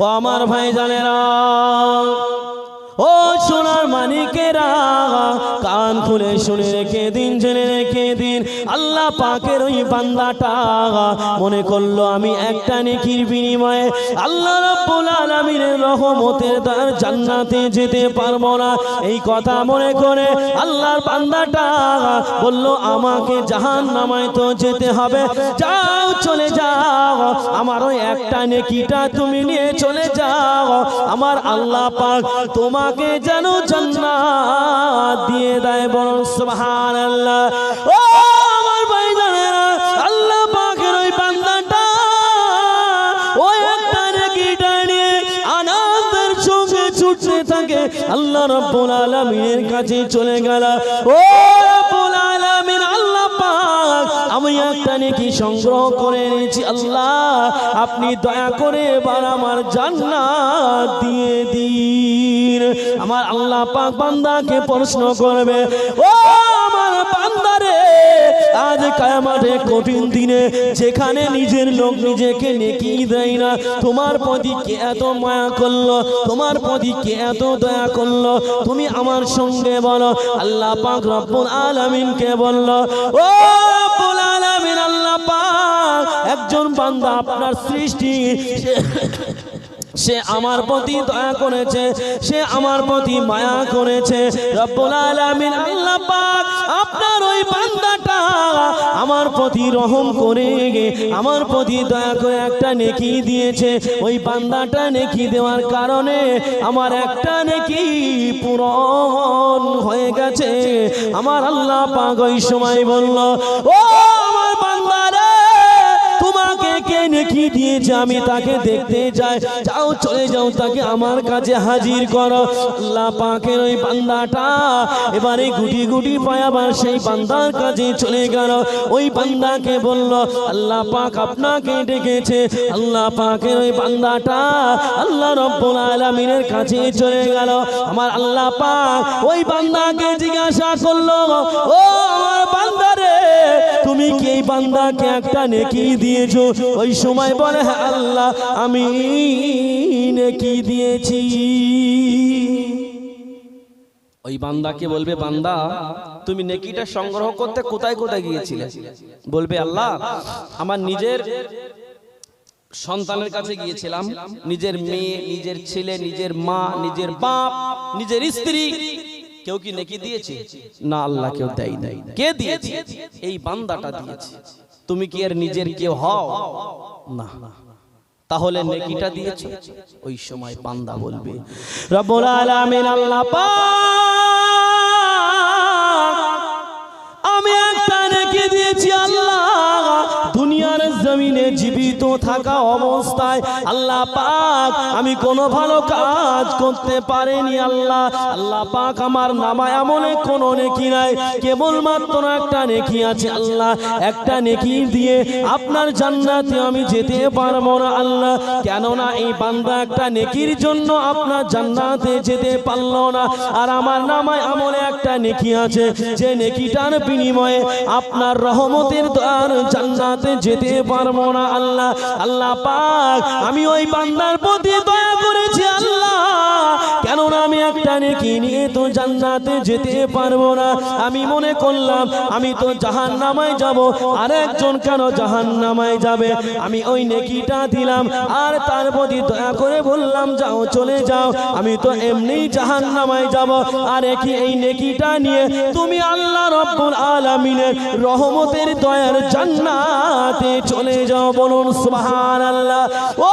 ও আমার ভাই জানেরা ও সোনার মানিকেরা কান খুলে শুনে রেখে দিন জেনে রেখে আল্লাহ পাকের ওই বান্দাটা মনে করল, আমি একটা নেকির বিনিময়ে আল্লাহ রাব্বুল আলামিনের রহমতের তার জান্নাতে যেতে পারব না। এই কথা মনে করে আল্লাহর বান্দাটা বলল, আমাকে জাহান নামায় তো যেতে হবে। যাও, চলে যাও। আমার ওই একটা নেকিটা তুমি নিয়ে চলে যাও। আমার আল্লাহ পাক তোমাকে যেন জান্নাত দিয়ে দেয় বরং সুবহানাল্লাহ। ও আল্লাহ রব্বুল আলামিনের কাছে চলে গেল। ও রব্বুল আলামিন, আল্লাহ পাক, আমি একটা নেকি সংগ্রহ করে এনেছি, আল্লাহ, আপনি দয়া করে এবার আমার জান্নাত দিয়ে দিন। আমার আল্লাহ পাক বান্দাকে প্রশ্ন করবে, ও আজ কায়ামাঠে কঠিন দিনে যেখানে নিজের লোক নিজেকে নেকি দেয় না, তোমার প্রতি কে এত মায়া করল? তোমার প্রতি কে এত দয়া করল? তুমি আমার সঙ্গে বলো, আল্লাহ পাক রব্বুল আলামিনকে বলল, ও রব্বুল আলামিন, আল্লাহ পাক একজন বান্দা আপনার সৃষ্টি সে আমার প্রতি দয়া করেছে, সে আমার প্রতি মায়া করেছে, রব্বুল আলামিন, আল্লাহ পাক আপনার ওই বান্দাটা আমার প্রতি রহম করে গে, আমার প্রতি দয়া করে একটা নেকি দিয়েছে। ওই বান্দাটা নেকি দেওয়ার কারণে আমার একটা নেকি পূরণ হয়ে গেছে। আমার আল্লাহ পাগ ওই সময় বলল, ও তোমাকে কে নেকি দিয়েছে? আমি তাকে দেখতে যাই। যাও, চলে যাও, তাকে আমার কাছে হাজির করো। আল্লাহ পাকের ওই বান্দাটা এবারে গুটি গুটি পায় আবার সেই বান্দার কাছে চলে গেল। ওই বান্দাকে বলল, আল্লাহ পাক আপনাকে ডেকেছে। আল্লাহ পাকের ওই বান্দাটা আল্লাহ রব্বুল আলামিনের কাছে চলে গেল। আমার আল্লাহ পাক ওই বান্দাকে জিজ্ঞাসা করল, ও তুমি কি এই বান্দাকে একটা নেকি দিয়েছ? ওই সময় বলে হ্যাঁ আল্লাহ, আমি নেকি দিয়েছি। ওই বান্দাকে বলবে, বান্দা, তুমি নেকিটা সংগ্রহ করতে কোথায় কোথায় গিয়েছিলে? বলবে, আল্লাহ, আমার নিজের সন্তানের কাছে গিয়েছিলাম। নিজের মেয়ে, নিজের ছেলে, নিজের মা, নিজের বাপ, নিজের স্ত্রী কেউ কি নেকি দিয়েছে? না আল্লাহ কেউ দেয় নাই। কে দিয়েছে? এই বান্দাটা দিয়েছে। তুমি কি এর নিজের কেউ হও? না। তাহলে নেকিটা দিয়েছ? ওই সময় বান্দা বলবে রব্বুল আলামিন আল্লাহ পাক আমি একটা নেকি দিয়েছি আল্লাহ। জমিনে জীবিত থাকা অবস্থায় আল্লাহ পাক, আমি কোনো ভালো কাজ করতে পারিনি আল্লাহ। আল্লাহ পাক আমার নামায় আমলে কোনো নেকি নাই, কেবলমাত্র একটা নেকি আছে আল্লাহ। একটা নেকি দিয়ে আপনার জান্নাতে আমি যেতে পারব না আল্লাহ। কেননা এই বান্দা একটা নেকির জন্য আপনার জান্নাতে যেতে পারল না। আর আমার নামায় আমলে একটা নেকি আছে, যে নেকিটার বিনিময়ে আপনার রহমতের দ্বার জান্নাতে যেতে পারব না আল্লাহ। আল্লাহ পাক আমি ওই বান্দার প্রতি দয়া আমি একটা নেকি নিয়ে তো জান্নাতে যেতে পারব না। আমি মনে করলাম, আমি তো জাহান নামায় যাব। আর একজন কেন জাহান নামায় যাবে? আমি ওই নেকিটা দিলাম। আর তার প্রতি দয়া করে বললাম, যাও চলে যাও। আমি তো এমনি জাহান নামায় যাব। আর কি এই নেকিটা নিয়ে তুমি আল্লাহ রব্বুল আলামিনের রহমতের দয়ার জান্নাতে চলে যাও। বলুন, সুবহানাল্লাহ। ও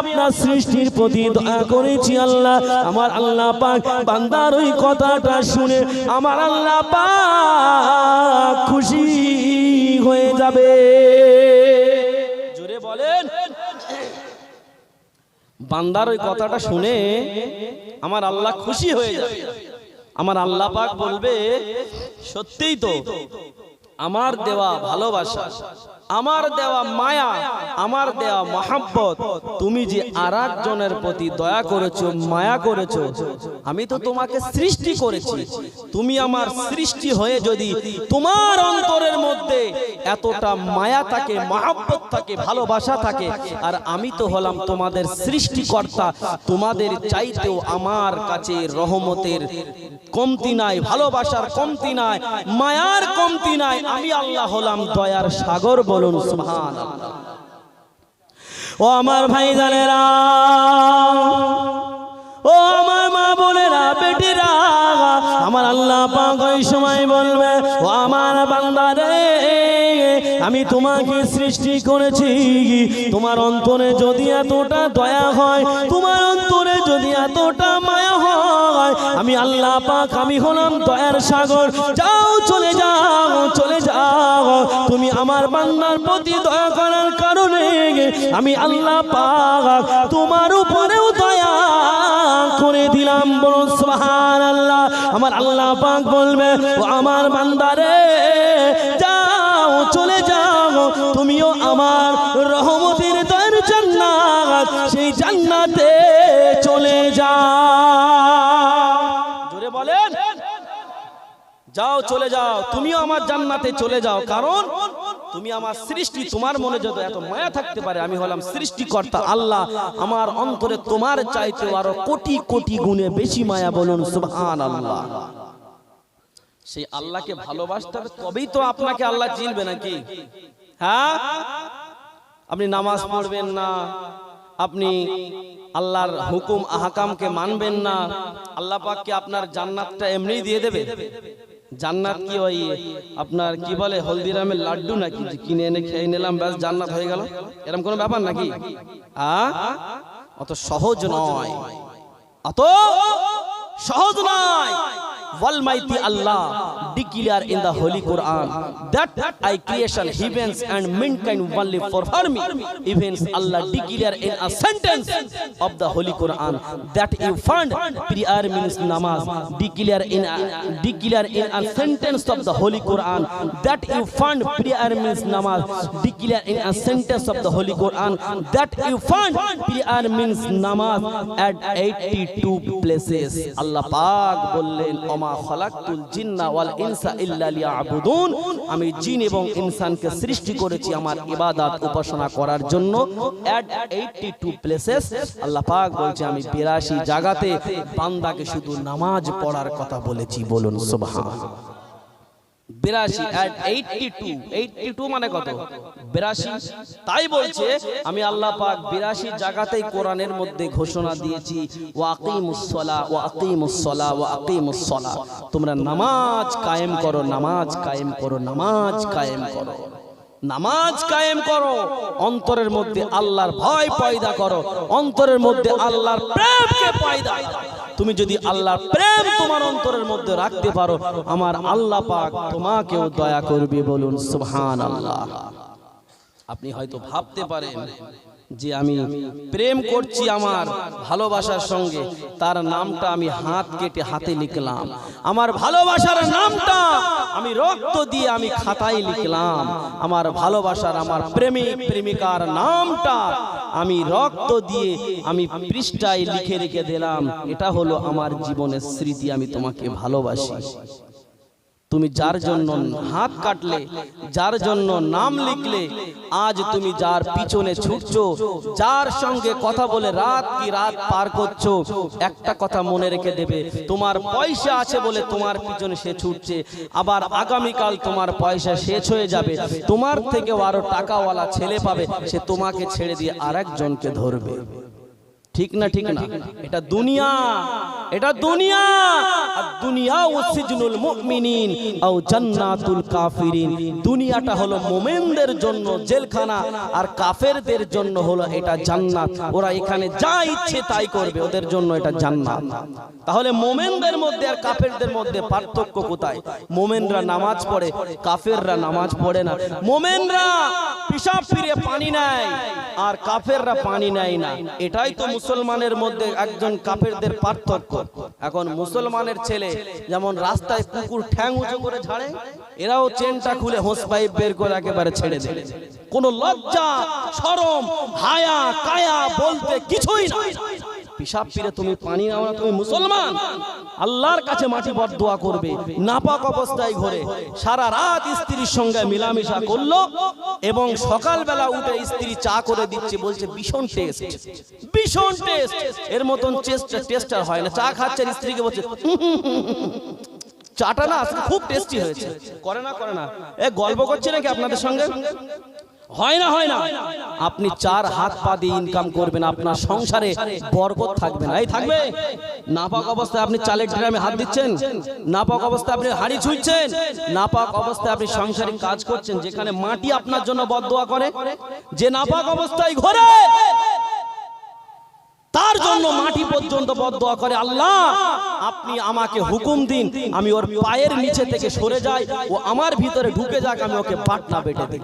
আপনার সৃষ্টির প্রতি দয়া করেছি আল্লাহ। আমার আল্লাহ পাক বান্দার ওই কথাটা শুনে আমার আল্লাহ পাক খুশি হয়ে যাবে। জোরে বলেন। বান্দার ওই কথাটা শুনে আমার আল্লাহ খুশি হয়ে যাবে। আমার আল্লাহ পাক বলবে, সত্যিই তো আমার দেওয়া ভালোবাসা আমার দেওয়া মায়া আমার দেওয়া মহাব্বত তুমি যে আর জনের প্রতি দয়া করেছ মায়া করেছ আমি তো তোমাকে সৃষ্টি করেছি। তুমি আমার সৃষ্টি হয়ে যদি তোমার অন্তরের মধ্যে এতটা মায়া থাকে মহাব্বত থাকে ভালোবাসা থাকে আর আমি তো হলাম তোমাদের সৃষ্টিকর্তা। তোমাদের চাইতেও আমার কাছে রহমতের কমতি নাই ভালোবাসার কমতি নাই মায়ার কমতি নাই আমি আল্লাহ হলাম দয়ার সাগর বলুন সুবহান ও আমার ভাই জানেরা ও আমার মা বোনেরা, বেটিরা, আমার আল্লাহ ওই সময় বলবে, ও আমার বান্দারে, আমি তোমাকে সৃষ্টি করেছি। তোমার অন্তরে যদি এতটা দয়া হয়, তোমার অন্তরে যদি এতটা মায়া হয়, আমি আল্লাহ পাক আমি হলাম দয়ার সাগর। যাও চলে যাও, চলে যাও। তুমি আমার বান্দার প্রতি দয়া করার কারণে আমি আল্লাহ পাক তোমার উপরেও দয়া করে দিলাম। বলো আল্লাহ আমার আল্লাহ পাক বলবে, ও আমার বান্দারে, যাও, চলে যাও। তুমিও আমার রহমতের দর জান্নাত সেই জান্নাতে যাও চলে যাও। তুমিও আমার জান্নাতে চলে যাও। কারণ তুমি আমার সৃষ্টি তোমার মনে যত এত মায়া থাকতে পারে আমি হলাম সৃষ্টিকর্তা আল্লাহ। আমার অন্তরে তোমার চাইতে আরও কোটি কোটি গুণে বেশি মায়া বলুন সুবহান আল্লাহ সেই আল্লাহকে ভালোবাসতে হবে তবেই তো আপনাকে আল্লাহ চিনবে নাকি? হ্যাঁ? আপনি নামাজ পড়বেন না আপনি আল্লাহর হুকুম আহকামকে মানবেন না। আল্লাহ পাককে আপনার জান্নাতটা এমনিই দিয়ে দেবে। জান্নাত কি ওই আপনার কি বলে হলদিরামের লাড্ডু নাকি কিনে এনে খেয়ে নিলাম, ব্যাস জান্নাত হয়ে গেল? এরকম কোনো ব্যাপার নাকি? আ? অত সহজ নয়। অত সহজ নয়। ওয়ালমাইতি Allah declare in the Holy Quran that I creation heavens and mankind only for her me. Even Allah declare in a sentence of the Holy Quran that you find prayer means namaz. Declare in a, declare in a sentence of the Holy Quran that you find prayer means namaz. Declare in a sentence of the Holy Quran that you find prayer means namaz at 82 places. Allah পাক বললেন অমা খলাকতুল জিন্না ওয়াল ইনসা আমি জিন এবং ইনসানকে সৃষ্টি করেছি আমার ইবাদত উপাসনা করার জন্য। এট 82 প্লেসেস আল্লাহ পাক বলছে, আমি 82 জায়গাতে বান্দাকে শুধু নামাজ পড়ার কথা বলেছি, বলুন সুবহান বিরাশি at 82 82 মানে কত? বিরাশি? তাই বলছে আমি আল্লাহ পাক বিরাশি জায়গাতেই কোরআনের মধ্যে ঘোষণা দিয়েছি ওয়াকিমুসসলা ওয়াকিমুসসলা ওয়াকিমুসসলা তোমরা নামাজ কায়েম করো নামাজ কায়েম করো নামাজ কায়েম করো। নামাজ কায়েম করো। অন্তরের মধ্যে আল্লাহর ভয় পয়দা করো। অন্তরের মধ্যে আল্লাহর প্রেমকে পয়দা। তুমি যদি আল্লাহর প্রেম তোমার অন্তরের মধ্যে রাখতে পারো, আমার আল্লাহ পাক তোমাকেও দয়া করবে বলুন সুবহান আল্লাহ আপনি হয়তো ভাবতে পারেন যে আমি প্রেম করছি আমার ভালোবাসার সঙ্গে, তার নামটা আমি হাত কেটে হাতে লিখলাম। আমার ভালোবাসার নামটা আমি রক্ত দিয়ে আমি খাতায় লিখলাম। আমার ভালোবাসার, আমার প্রেমিক প্রেমিকার নামটা আমি রক্ত দিয়ে আমি পৃষ্ঠায় লিখে রেখে দিলাম। এটা হলো আমার জীবনের স্মৃতি, আমি তোমাকে ভালোবাসি। তুমি যার জন্য হাত কাটলে যার জন্য নাম লিখলে আজ তুমি যার পিছনে ছুটছো যার সঙ্গে কথা বলে রাত কি রাত পার করছ একটা কথা মনে রেখে দেবে তোমার পয়সা আছে বলে তোমার পিছনে সে ছুটছে আবার আগামীকাল তোমার পয়সা শেষ হয়ে যাবে তোমার থেকে আরও টাকাওয়ালা ছেলে পাবে সে তোমাকে ছেড়ে দিয়ে আরেকজনকে ধরবে ঠিক না ঠিক না এটা দুনিয়া এটা দুনিয়া। আর দুনিয়া ও সিজনুল মুমিনিন আও জান্নাতুল কাফিরিন। দুনিয়াটা হলো মুমিনদের জন্য জেলখানা। আর কাফেরদের জন্য হলো এটা জান্নাত। ওরা এখানে যা ইচ্ছে তাই করবে। ওদের জন্য এটা জান্নাত। তাহলে মোমেনদের মধ্যে আর কাফেরদের মধ্যে পার্থক্য কোথায়? মোমেনরা নামাজ পড়ে কাফেররা নামাজ পড়ে না। মোমেনরা পিসাব ফিরে পানি নেয় আর কাফেররা পানি নেয় না। এটাই তো মুসলমানের মধ্যে একজন কাফেরদের পার্থক্য। এখন মুসলমানের ছেলে যেমন রাস্তায় কুকুর ঠ্যাং উঁচু করে ঝাড়ে, এরাও চেনটা খুলে হোস পাইপ বের করে একেবারে ছেড়ে দেবে কোনো লজ্জা, শরম, হায়া, কায়া বলতে কিছুই না পিসাব ফিরে তুমি পানি নাও না, তুমি মুসলমান। আল্লাহর কাছে মাটি বর দোয়া করবে, নাপাক অবস্থায় ঘরে। সারা রাত স্ত্রীর সঙ্গে মিলামিশা করল এবং সকালবেলা উঠে স্ত্রী চা করে দিচ্ছে, বলছে, ভীষণ টেস্ট ভীষণ টেস্ট। এর মতন টেস্ট টেস্ট আর হয় না। চা খাচ্ছে স্ত্রীকে বলছে চাটা না খুব টেস্টি হয়েছে। করে না করে না। এ গল্প করছে নাকি আপনাদের সঙ্গে? হয় না হয় না। আপনি চার হাত পা দিয়ে ইনকাম করবেন, আপনার সংসারে বরকত থাকবে না। এই থাকবে? নাপাক অবস্থায় আপনি চালের ড্রামে হাত দিচ্ছেন? নাপাক অবস্থায় আপনি হাড়ি ছুঁইছেন? নাপাক অবস্থায় আপনি সাংসারিক কাজ করছেন, যেখানে মাটি আপনার জন্য বদদোয়া করে? যে নাপাক অবস্থায় ঘরে, তার জন্য মাটি পর্যন্ত বদদোয়া করে আল্লাহ। আপনি আমাকে হুকুম দিন, আমি ওর পায়ের নিচে থেকে সরে যাই, ও আমার ভিতরে ঢুকে যাক, আমি ওকে পাটনা বেটে দিই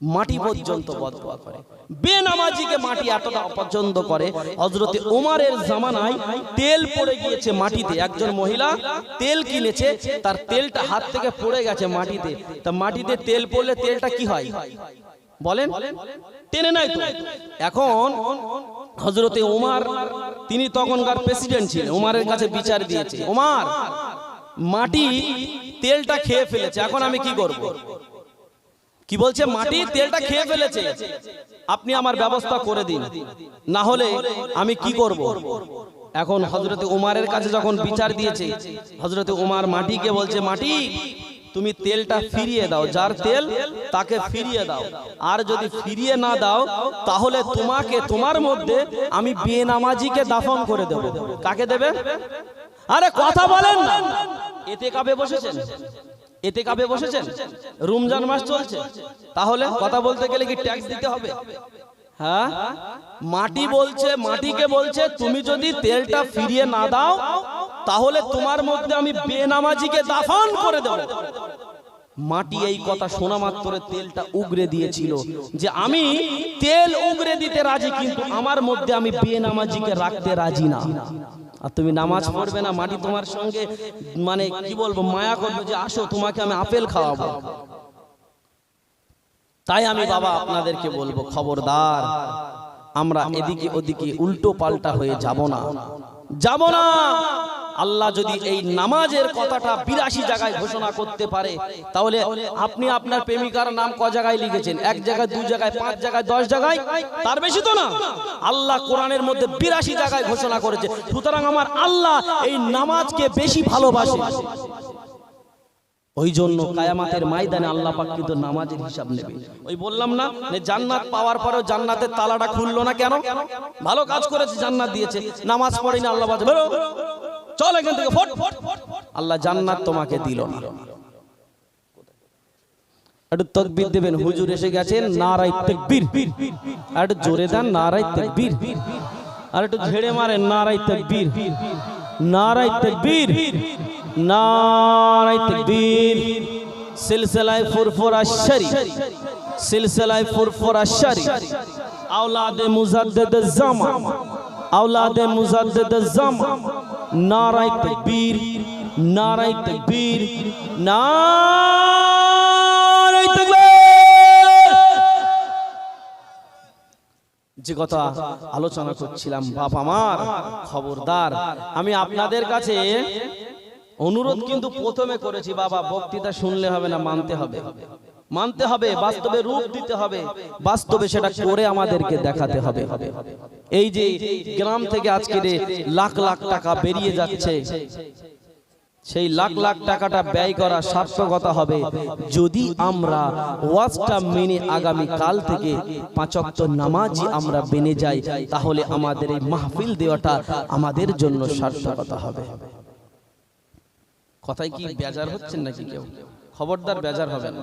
মাটি পর্যন্ত বদদোয়া করে। বেনামাজিকে মাটি এতটা অপছন্দ করে। হজরতে ওমারের জামানায় তেল পড়ে গিয়েছে মাটিতে। একজন মহিলা তেল কিনেছে তার তেলটা হাত থেকে পড়ে গেছে মাটিতে। তা মাটিতে তেল পড়লে তেলটা কি হয়? বলেন? টেনে নাই তো। এখন হজরতে ওমার তিনি তখনকার প্রেসিডেন্ট ছিলেন। ওমারের কাছে বিচার দিয়েছে। ওমার মাটি তেলটা খেয়ে ফেলেছে। এখন আমি কি করব? কি বলছে? মাটি তেলটা খেয়ে ফেলেছে। আপনি আমার ব্যবস্থা করে দিন। না হলে আমি কি করব? এখন হজরতে উমারের কাছে যখন বিচার দিয়েছে হজরতে উমার মাটিকে বলছে মাটি তুমি তেলটা ফিরিয়ে দাও। যার তেল তাকে ফিরিয়ে দাও। আর যদি ফিরিয়ে না দাও তাহলে তোমাকে তোমার মধ্যে আমি বেনামাজিকে দাফন করে দেব। কাকে দেবে? আরে কথা বলেন না। এতে কাবে বসেছেন? এতে কাবে বসেছেন? রমজান মাস চলছে। তাহলে কথা বলতে গেলে কি ট্যাক্স দিতে হবে? হ্যাঁ? মাটি বলছে, মাটিকে বলছে, তুমি যদি তেলটা ফিরিয়ে না দাও, তাহলে তোমার মধ্যে আমি বেনামাজিকে দাফন করে দেব। মাটি এই কথা শোনা মাত্র তেলটা উগরে দিয়েছিল যে আমি তেল উগরে দিতে রাজি, কিন্তু আমার মধ্যে আমি বেনামাজিকে রাখতে রাজি না। আর তুমি নামাজ পড়বে না মাটি তোমার সঙ্গে মানে কি বলব মায়া করবে যে আসো তোমাকে আমি আপেল খাওয়াবো। তাই আমি বাবা আপনাদেরকে বলব খবরদার আমরা এদিকে ওদিকে উল্টো পাল্টা হয়ে যাব না! যাব না! আল্লাহ যদি এই নামাজের কথাটা বিরাশি জায়গায় ঘোষণা করতে পারে, তাহলে আপনি আপনার প্রেমিকার নাম ক জায়গায় লিখেছেন? এক জায়গায় দুই জায়গায়, পাঁচ জায়গায়, দশ জায়গায়? তার বেশি তো না। আল্লাহ কোরআনের মধ্যে বিরাশি জায়গায় ঘোষণা করেছে। সুতরাং আমার আল্লাহ এই নামাজকে বেশি ভালোবাসে। ওই জন্য কায়ামাতের ময়দানে আল্লাহ পাক কিন্তু নামাজের হিসাব নেবে। ওই বললাম না জান্নাত পাওয়ার পরেও জান্নাতের তালাটা খুললো না কেন? ভালো কাজ করেছে, জান্নাত দিয়েছে। নামাজ পড়েনি, আল্লাহ বাজে বেরো। চল এখান থেকে আল্লাহ জান্নাত তোমাকে দিল একটু তকবীর হুজুর এসে গেছেন নারাই তাকবীর। আর একটু জোরে দেন নারাই তাকবীর। আর একটু ঝেড়ে মারেন নারাই তাকবীর। নারাই তাকবীর নারাই তাকবীর। সিলসিলায় ফুরফুরা শরী সিলসিলায় ফুরফুরা শরী আওলাদে মুজাদ্দিদ জামা। আওলাদে মুজাদ্দিদ জামা নারাই তাকবীর নারাই তাকবীর নারাই তাকবীর। যে কথা আলোচনা করছিলাম, বাপ আমার, খবরদার, আমি আপনাদের কাছে অনুরোধ কিন্তু প্রথমে করেছি, বাবা, বক্তৃতা শুনলে হবে না, মানতে হবে। মানতে হবে, বাস্তবে রূপ দিতে হবে। বাস্তবে সেটা করে আমাদেরকে দেখাতে হবে। এই যে গ্রাম থেকে আজকে লাখ লাখ টাকা বেরিয়ে যাচ্ছে, সেই লাখ লাখ টাকাটা ব্যয় করা সার্থকতা হবে যদি আমরা ওয়াজটা মেনে আগামী কাল থেকে পাঁচক্ত নামাজি আমরা বেনে যাই, তাহলে আমাদের এই মাহফিল দেওয়াটা আমাদের জন্য সার্থকতা হবে। কথায় কি বেজার হচ্ছেন নাকি কেউ? খবরদার বেজার হবে না।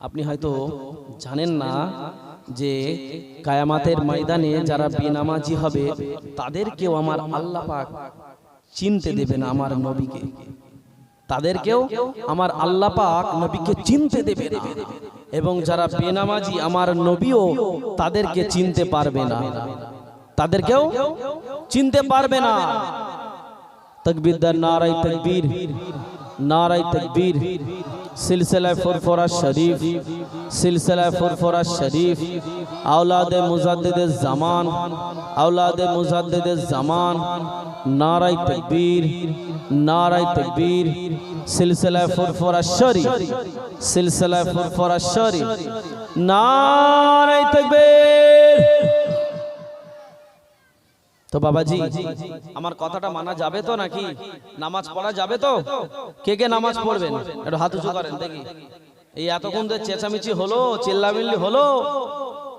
আপনি হয়তো জানেন না যে কায়ামাতের ময়দানে যারা বেনামাজি হবে, তাদেরকেও আমার আল্লাহ পাক চিনতে না আমার নবীকে। তাদেরকেও আমার আল্লাহ পাক নবীকে চিনতে দেবে এবং যারা বেনামাজি, আমার নবীও তাদেরকে চিনতে পারবে না। তাদেরকেও চিনতে পারবে না। তকবীর নারাই তকবীর। নারাই তকবীর। সিলসিলা ফুরফুরা শরীফ সিলসিলা ফুরফুরা শরীফ, আওলাদে মুজাদ্দিদে জামান, আওলাদে মুজাদ্দিদে জামান নারাই তকবীর নারাই তকবীর সিলসিলা ফুরফুরা শরীফ সিলসিলা ফুরফুরা শরীফ নারাই তকবীর। তো বাবাজি আমার কথাটা মানা যাবে তো নাকি? নামাজ পড়া যাবে তো? কে কে নামাজ পড়বেন? একটু হাত উঁচু করেন দেখি। এই এতক্ষণ চেঁচামেচি হলো, চিল্লামিল্লি হলো,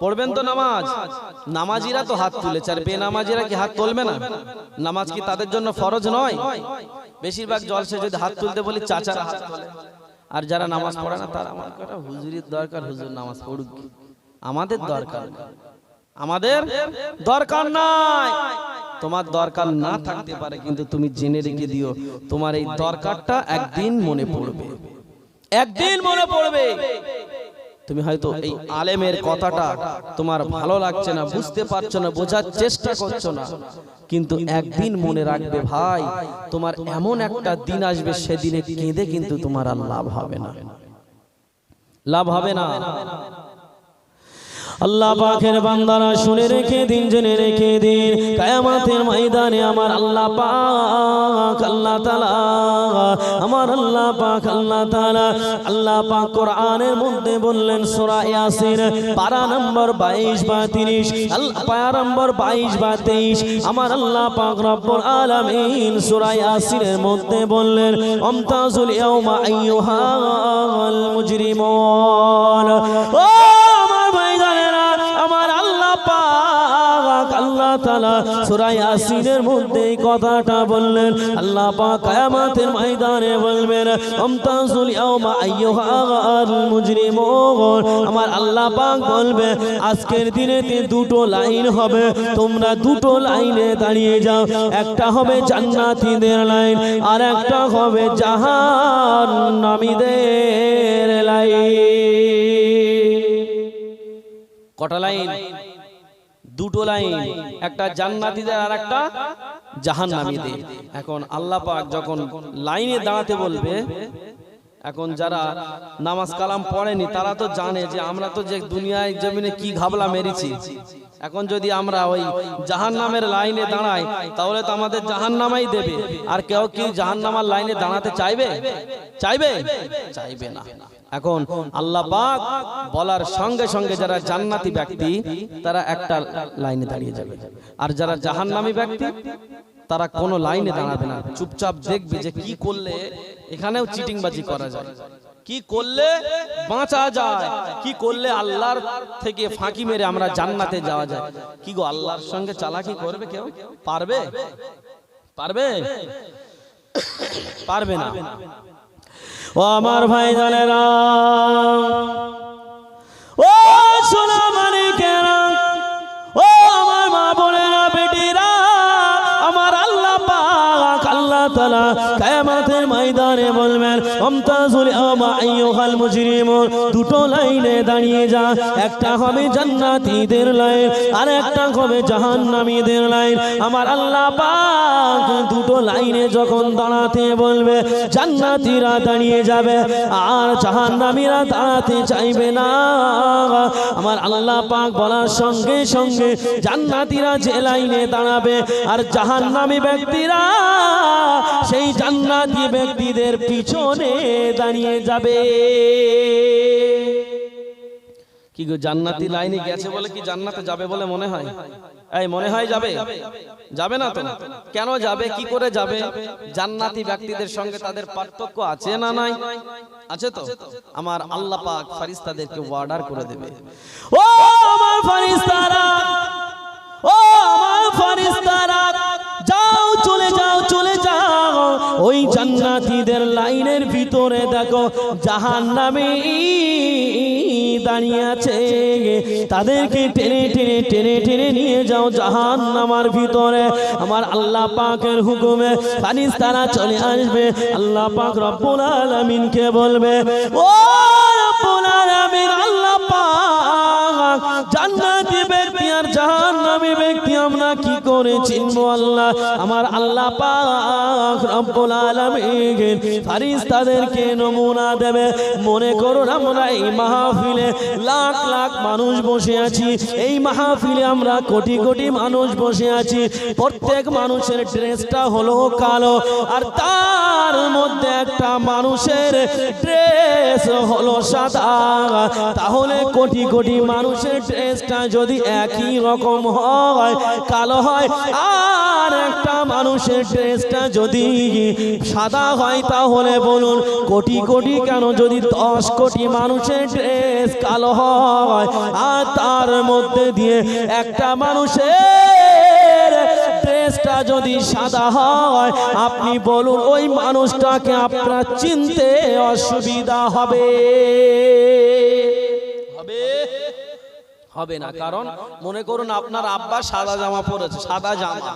পড়বেন তো নামাজ। নামাজিরা তো হাত তুলেছে, আর বেনামাজিরা কি হাত তুলবে না? নামাজ কি তাদের জন্য ফরজ নয়? বেশিরভাগ জলসে যদি হাত তুলতে বলি চাচারা হাত। আর যারা নামাজ পড়ে না, তারা আমার কথা হুজুরির দরকার, হুজুর নামাজ পড়ুক। আমাদের দরকার। আমাদের দরকার নাই। তোমার দরকার না থাকতে পারে, কিন্তু তুমি জেনে রেখে দিও, তোমার এই দরকারটা একদিন মনে পড়বে। একদিন মনে পড়বে। তুমি হয়তো এই আলেমের কথাটা তোমার ভালো লাগছে না, বুঝতে পারছ না, বোঝার চেষ্টা করছ না। কিন্তু একদিন মনে রাখবে ভাই, তোমার এমন একটা দিন আসবে, সেদিনে কেঁদে কিন্তু তোমার আর লাভ হবে না। লাভ হবে না। আল্লাহ পাকের বান্দারা শুনে রেখে দিন, জেনে রেখে দিন। কায়ামাতের ময়দানে আমার আল্লাহ পাক, আল্লাহ তাআলা, আমার আল্লাহ পাক, আল্লাহ তাআলা, আল্লাহ পাক কোরআনের মধ্যে বললেন, সূরা ইয়াসিন, পারা নম্বর 22 বা 30 আল্লাহ পারা নম্বর 22 বা 23 আমার আল্লাহ পাক রব্বুল আলামিন সূরা ইয়াসিনের মধ্যে বললেন আমতাজুল ইয়াউমা আইয়ুহাল মুজরিমুন। ও আল্লাহ তাআলা সূরা ইয়াসিনের মধ্যে কথাটা বললেন। আল্লাহ পাক কিয়ামতের ময়দানে বলবেন আমার আল্লাহ পাক বলবে, আজকের দিনেতে দুটো লাইন হবে, তোমরা দুটো লাইনে দাঁড়িয়ে যাও। একটা হবে জান্নাতীদের লাইন, আর একটা হবে জাহান্নামীদের লাইন। কটা লাইন? দুটো লাইন, একটা জান্নাতীদের আর একটা জাহান্নামীদের। এখন আল্লাহ পাক যখন লাইনে দাঁড়াতে বলবে, এখন যারা নামাজ কালাম পড়েনি, তারা তো জানে যে আমরা তো যে দুনিয়ায় জমিনে কি ঘাবলা মেরেছি। এখন যদি আমরা ওই জাহান নামের লাইনে দাঁড়াই, তাহলে তো আমাদের জাহান নামাই দেবে। আর কেউ কি জাহান নামার লাইনে দাঁড়াতে চাইবে? চাইবে? চাইবে না। এখন আল্লাহ পাক বলার সঙ্গে সঙ্গে যারা জান্নাতি ব্যক্তি, তারা একটা লাইনে দাঁড়িয়ে যাবে। আর যারা জাহান্নামী ব্যক্তি, তারা কোনো লাইনে দাঁড়াবে না। চুপচাপ দেখবে যে কি করলে এখানেও চিটিংবাজি করা যায়। কি করলে বাঁচা যায়, কি করলে আল্লাহর থেকে ফাঁকি মেরে আমরা জান্নাতে যাওয়া যায়। কি গো, আল্লাহর সঙ্গে চালাকি করবে কেউ? পারবে? পারবে? পারবে না। ও আমার ভাই জানেরা ও সোনা মানিকেরা ও আমার মা আল্লাহ পাক আল্লাহ তাআলা কিয়ামতের ময়দানে বলবেন আমতাজুল আমা আইয়ুহাল মুজরিমুন। দুটো লাইনে দাঁড়িয়ে যা, একটা হবে জান্নাতীদের লাইন, আর একটা হবে জাহান্নামীদের লাইন। আমার আল্লাহ পাক দুটো লাইনে যখন দাঁড়াতে বলবে, জান্নাতীরা দাঁড়িয়ে যাবে, আর জাহান্নামীরা দাঁড়াতে চাইবে না। আমার আল্লাহ পাক বলার সঙ্গে সঙ্গে জান্নাতীরা যে লাইনে দাঁড়াবে, আর জাহান্নামী ব্যক্তিরা সেই জান্নাতি ব্যক্তিদের পিছনে দাঁড়িয়ে যাবে। কি গো, জান্নাতি লাইনে গেছে বলে কি জান্নাতে যাবে বলে মনে হয়? এই, মনে হয় যাবে? যাবে না তো? কেন যাবে? কি করে যাবে? জান্নাতি ব্যক্তিদের সঙ্গে তাদের পার্থক্য আছে না নাই? আছে তো? আমার আল্লাহ পাক ফারিস্তাদেরকে অর্ডার করে দেবে। ও আমার ফারিস্তারা ও আমার ফারিস্তারা ওই জান্নাতীদের লাইনের ভিতরে দেখো, জাহান্নামী দাঁড়িয়ে আছে। তাদেরকে টেনে টেনে টেনে টেনে নিয়ে যাও জাহান নামার ভিতরে। আমার আল্লাহ পাকের হুকুমে ফারিস্তারা চলে আসবে। আল্লাহ পাক রব্বুল আলামিনকে বলবে, ও রব্বুল আলামিন, আল্লাহ পাক জান্নাতি ব্যক্তি আর জাহান্নামী ব্যক্তি আমরা কি করে চিনবো আল্লাহ? আমার আল্লাহ পাক রব্বুল আলামিন ফারিস্তাদেরকে নমুনা দেবে। মনে করুন আমরা এই মাহফিলে লাখ লাখ মানুষ বসে আছি। এই মাহফিলে আমরা কোটি কোটি মানুষ বসে আছি। প্রত্যেক মানুষের ড্রেসটা হলো কালো, আর তার মধ্যে একটা মানুষের ড্রেস হলো সাদা। তাহলে কোটি কোটি মানুষের ড্রেসটা যদি একই রকম হয় কালো হয়। আর একটা মানুষের ড্রেসটা যদি সাদা হয়, তাহলে বলুন, কোটি কোটি কেন যদি দশ কোটি মানুষের ড্রেস কালো হয়? আর তার মধ্যে দিয়ে একটা মানুষের ড্রেসটা যদি সাদা হয়, আপনি বলুন, ওই মানুষটাকে আপনার চিনতে অসুবিধা হবে। হবে? হবে না। কারণ মনে করুন আপনার আব্বা সাদা জামা পরেছে সাদা জামা।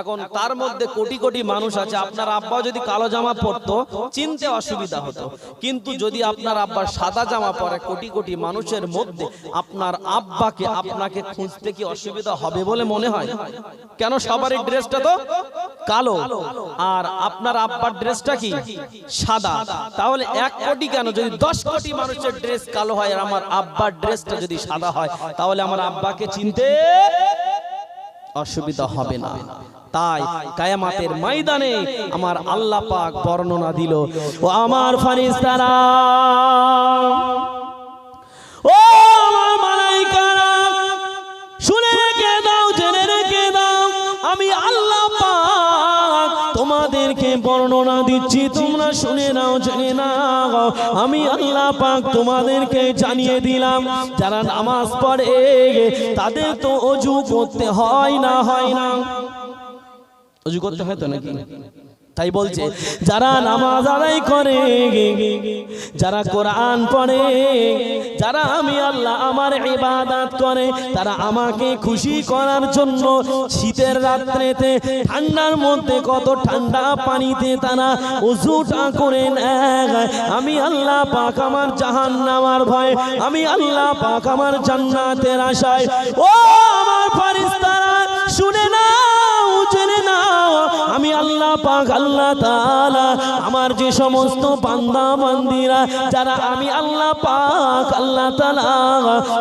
এখন তার মধ্যে কোটি কোটি মানুষ আছে। আপনার আব্বা যদি কালো জামা পরতো, চিনতে অসুবিধা হতো। কিন্তু যদি আপনার আব্বা সাদা জামা পরে, কোটি কোটি মানুষের মধ্যে আপনার আব্বাকে, আপনাকে খুঁজতে কি অসুবিধা হবে বলে মনে হয়? কেন সবারই ড্রেসটা তো কালো? আর আপনার আব্বার ড্রেসটা কি সাদা? তাহলে এক কোটি কেন? যদি দশ কোটি মানুষের ড্রেস কালো হয় আর আমার আব্বার ড্রেসটা যদি সাদা হয়, তাহলে আমার আব্বাকে চিনতে অসুবিধা হবে না। তাই কায়ামাতের ময়দানে আমার আল্লাহ পাক বর্ণনা দিল, ও আমার ফারিস্তারা ও মালাইকারা, শুনে রেখে দাও, জেনে রেখে দাও, আমি আল্লাহ পাক তোমাদেরকে বর্ণনা দিচ্ছি, তোমরা শুনে নাও, জেনে নাও, আমি আল্লাহ পাক তোমাদেরকে জানিয়ে দিলাম, যারা নামাজ পড়ে, তাদের তো অজু করতে হয় না হয় না। অজু করতে হয় তো নাকি? তাই বলছে যারা নামাজ আদায় করে যারা কোরআন পড়ে যারা আমি আল্লাহ আমার ইবাদত করে তারা আমাকে খুশি করার জন্য শীতের রাত্রেতে ঠান্ডার মধ্যে কত ঠান্ডা পানিতে তারা উজুটা করে নেয়। আমি আল্লাহ পাক আমার জাহান্নামার ভয়। আমি আল্লাহ পাক আমার জান্নাতের আশায়। ও আমার ফারিস্তারা শুনে আমি আল্লাহ পাক, আল্লাহ তাআলা আমার যে সমস্ত বান্দা বান্দিরা যারা আমি আল্লাহ পাক, আল্লাহ তাআলা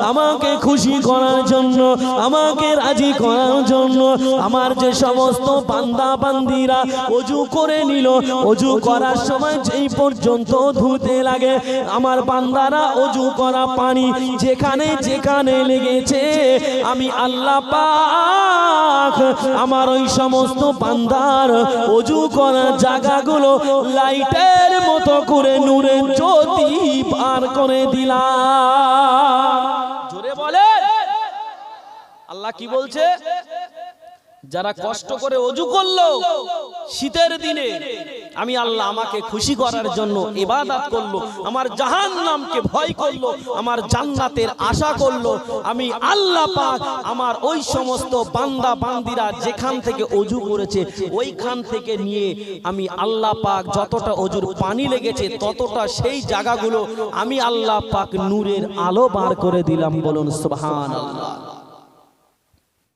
আমাকে খুশি করার জন্য, আমাকে রাজি করার জন্য আমার যে সমস্ত বান্দা বান্দিরা অজু করে নিল, অজু করার সময় যেই পর্যন্ত ধুতে লাগে, আমার বান্দারা অজু করা পানি যেখানে যেখানে লেগেছে, আমি আল্লাহ পাক আমার ওই সমস্ত বান্দার অজু করার জায়গাগুলো লাইটের মতো করে নূরের জ্যোতি পার করে দিলাম। জোরে বলে। আল্লাহ কি বলছে? যারা কষ্ট করে অজু করল, শীতের দিনে আমি আল্লাহ আমাকে খুশি করার জন্য ইবাদত করল, আমার জাহান নামকে ভয় করল, আমার জান্নাতের আশা করল। আমি আল্লাহ পাক আমার ওই সমস্ত বান্দা বান্দিরা যেখান থেকে অজু করেছে, ওইখান থেকে নিয়ে আমি আল্লাহ পাক যতটা অজুর পানি লেগেছে, ততটা সেই জায়গাগুলো আমি আল্লাহ পাক নূরের আলো বার করে দিলাম বলুন সুবহান আল্লাহ